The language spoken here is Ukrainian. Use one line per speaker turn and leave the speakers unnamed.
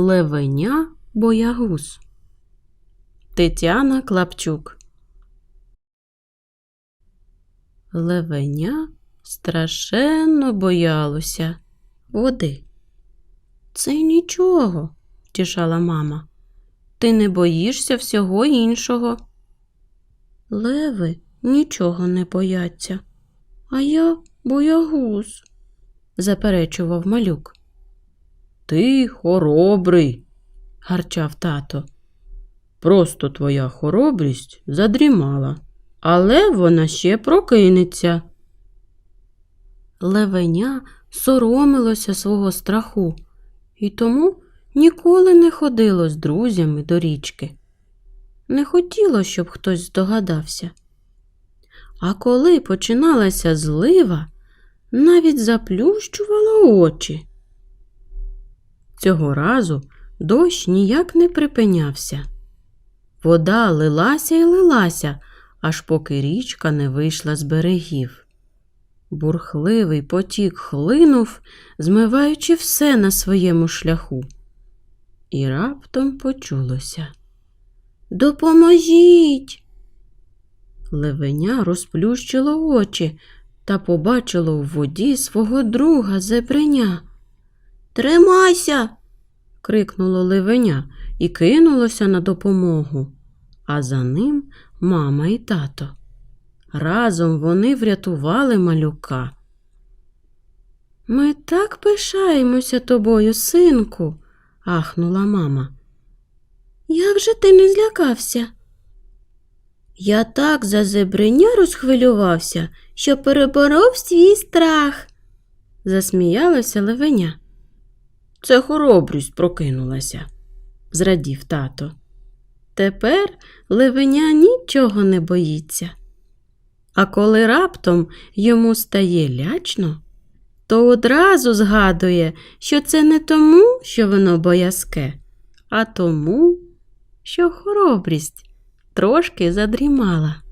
Левеня боягуз. Тетяна Клапчук. Левеня страшенно боялося води. Це нічого, втішала мама. Ти не боїшся всього іншого. Леви нічого не бояться, а я боягуз, заперечував малюк. Ти хоробрий, гарчав тато. Просто твоя хоробрість задрімала, але вона ще прокинеться. Левеня соромилося свого страху і тому ніколи не ходило з друзями до річки. Не хотіло, щоб хтось здогадався. А коли починалася злива, навіть заплющувала очі. Цього разу дощ ніяк не припинявся. Вода лилася і лилася, аж поки річка не вийшла з берегів. Бурхливий потік хлинув, змиваючи все на своєму шляху. І раптом почулося. Допоможіть. Левеня розплющило очі та побачило у воді свого друга зебреня. Тримайся. крикнуло левеня і кинулося на допомогу, а за ним мама і тато. Разом вони врятували малюка. Ми так пишаємося тобою, синку, ахнула мама. Як же ти не злякався? Я так за зебреня розхвилювався, що переборов свій страх, засміялася левеня. Це хоробрість прокинулася, зрадів тато. Тепер левеня нічого не боїться. А коли раптом йому стає лячно, то одразу згадує, що це не тому, що воно боязке, а тому, що хоробрість трошки задрімала.